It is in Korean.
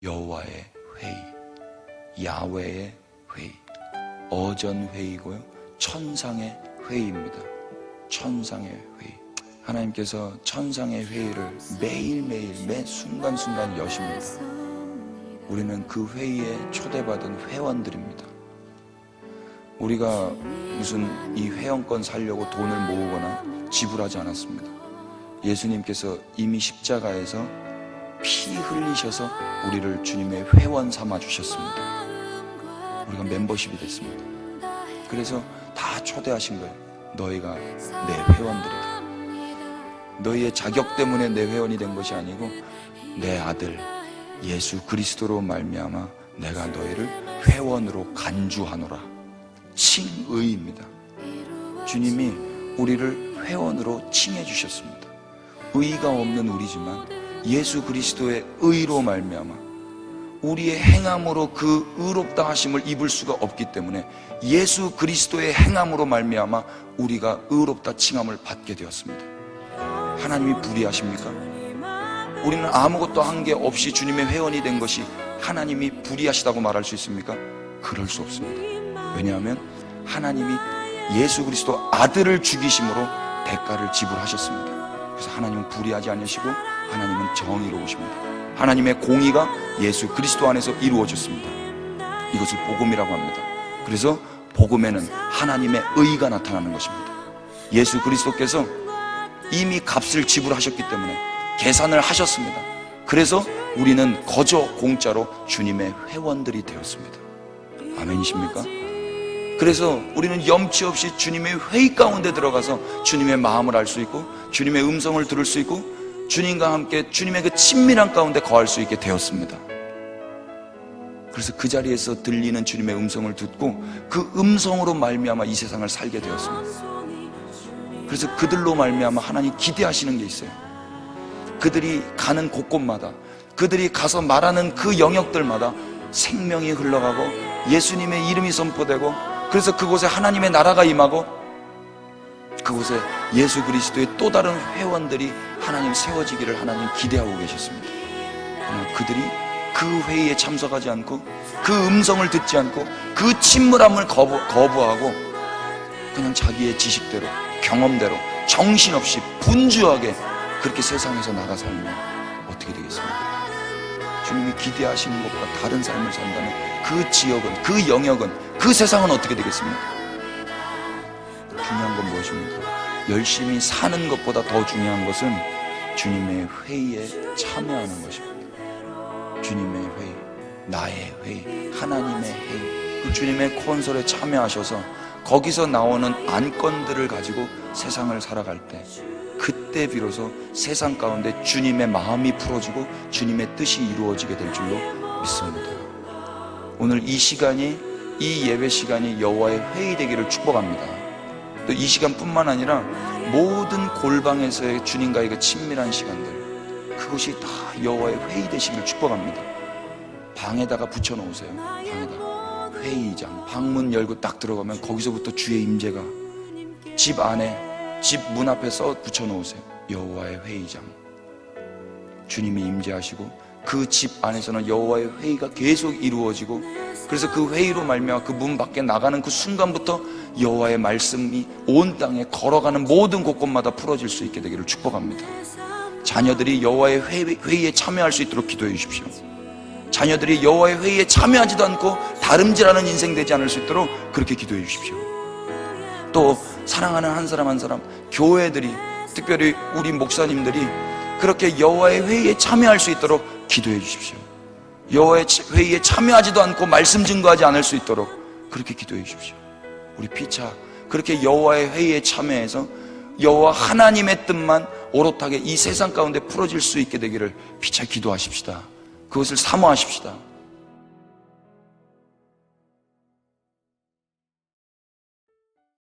여호와의 회의, 야훼의 회의, 어전 회의고요. 천상의 회의입니다. 천상의 회의. 하나님께서 천상의 회의를 매일매일 매 순간순간 여십니다. 우리는 그 회의에 초대받은 회원들입니다. 우리가 무슨 이 회원권 살려고 돈을 모으거나 지불하지 않았습니다. 예수님께서 이미 십자가에서 피 흘리셔서 우리를 주님의 회원 삼아 주셨습니다. 우리가 멤버십이 됐습니다. 그래서 다 초대하신 거예요. 너희가 내 회원들이다. 너희의 자격 때문에 내 회원이 된 것이 아니고 내 아들 예수 그리스도로 말미암아 내가 너희를 회원으로 간주하노라. 칭의입니다. 주님이 우리를 회원으로 칭해 주셨습니다. 의가 없는 우리지만 예수 그리스도의 의로 말미암아 우리의 행함으로 그 의롭다 하심을 입을 수가 없기 때문에 예수 그리스도의 행함으로 말미암아 우리가 의롭다 칭함을 받게 되었습니다. 하나님이 불의하십니까? 우리는 아무것도 한 게 없이 주님의 회원이 된 것이 하나님이 불의하시다고 말할 수 있습니까? 그럴 수 없습니다. 왜냐하면 하나님이 예수 그리스도 아들을 죽이심으로 대가를 지불하셨습니다. 그래서 하나님은 불의하지 않으시고 하나님은 정의로우십니다. 하나님의 공의가 예수 그리스도 안에서 이루어졌습니다. 이것을 복음이라고 합니다. 그래서 복음에는 하나님의 의가 나타나는 것입니다. 예수 그리스도께서 이미 값을 지불하셨기 때문에 계산을 하셨습니다. 그래서 우리는 거저 공짜로 주님의 회원들이 되었습니다. 아멘이십니까? 그래서 우리는 염치 없이 주님의 회의 가운데 들어가서 주님의 마음을 알 수 있고 주님의 음성을 들을 수 있고 주님과 함께 주님의 그 친밀한 가운데 거할 수 있게 되었습니다. 그래서 그 자리에서 들리는 주님의 음성을 듣고 그 음성으로 말미암아 이 세상을 살게 되었습니다. 그래서 그들로 말미암아 하나님 기대하시는 게 있어요. 그들이 가는 곳곳마다 그들이 가서 말하는 그 영역들마다 생명이 흘러가고 예수님의 이름이 선포되고 그래서 그곳에 하나님의 나라가 임하고 그곳에 예수 그리스도의 또 다른 회원들이 하나님 세워지기를 하나님 기대하고 계셨습니다. 그들이 그 회의에 참석하지 않고 그 음성을 듣지 않고 그 침몰함을 거부, 거부하고 그냥 자기의 지식대로 경험대로 정신없이 분주하게 그렇게 세상에서 나가 살면 어떻게 되겠습니까? 주님이 기대하시는 것보다 다른 삶을 산다면 그 지역은 그 영역은 그 세상은 어떻게 되겠습니까? 중요한 건 무엇입니까? 열심히 사는 것보다 더 중요한 것은 주님의 회의에 참여하는 것입니다. 주님의 회의, 나의 회의, 하나님의 회의, 그 주님의 콘솔에 참여하셔서 거기서 나오는 안건들을 가지고 세상을 살아갈 때 그때 비로소 세상 가운데 주님의 마음이 풀어지고 주님의 뜻이 이루어지게 될 줄로 믿습니다. 오늘 이 시간이 이 예배 시간이 여호와의 회의 되기를 축복합니다. 또 이 시간뿐만 아니라 모든 골방에서의 주님과의 그 친밀한 시간들 그것이 다 여호와의 회의 되시기를 축복합니다. 방에다가 붙여 놓으세요. 방에다가 회의장 방문 열고 딱 들어가면 거기서부터 주의 임재가 집 안에 집 문 앞에 써 붙여 놓으세요. 여호와의 회의장. 주님이 임재하시고 그 집 안에서는 여호와의 회의가 계속 이루어지고 그래서 그 회의로 말미암아 그 문 밖에 나가는 그 순간부터 여호와의 말씀이 온 땅에 걸어가는 모든 곳곳마다 풀어질 수 있게 되기를 축복합니다. 자녀들이 여호와의 회의, 회의에 참여할 수 있도록 기도해 주십시오. 자녀들이 여호와의 회의에 참여하지도 않고 다름질하는 인생 되지 않을 수 있도록 그렇게 기도해 주십시오. 또 사랑하는 한 사람 한 사람 교회들이 특별히 우리 목사님들이 그렇게 여호와의 회의에 참여할 수 있도록 기도해 주십시오. 여호와의 회의에 참여하지도 않고 말씀 증거하지 않을 수 있도록 그렇게 기도해 주십시오. 우리 피차 그렇게 여호와의 회의에 참여해서 여호와 하나님의 뜻만 오롯하게 이 세상 가운데 풀어질 수 있게 되기를 피차 기도하십시다. 그것을 사모하십시다.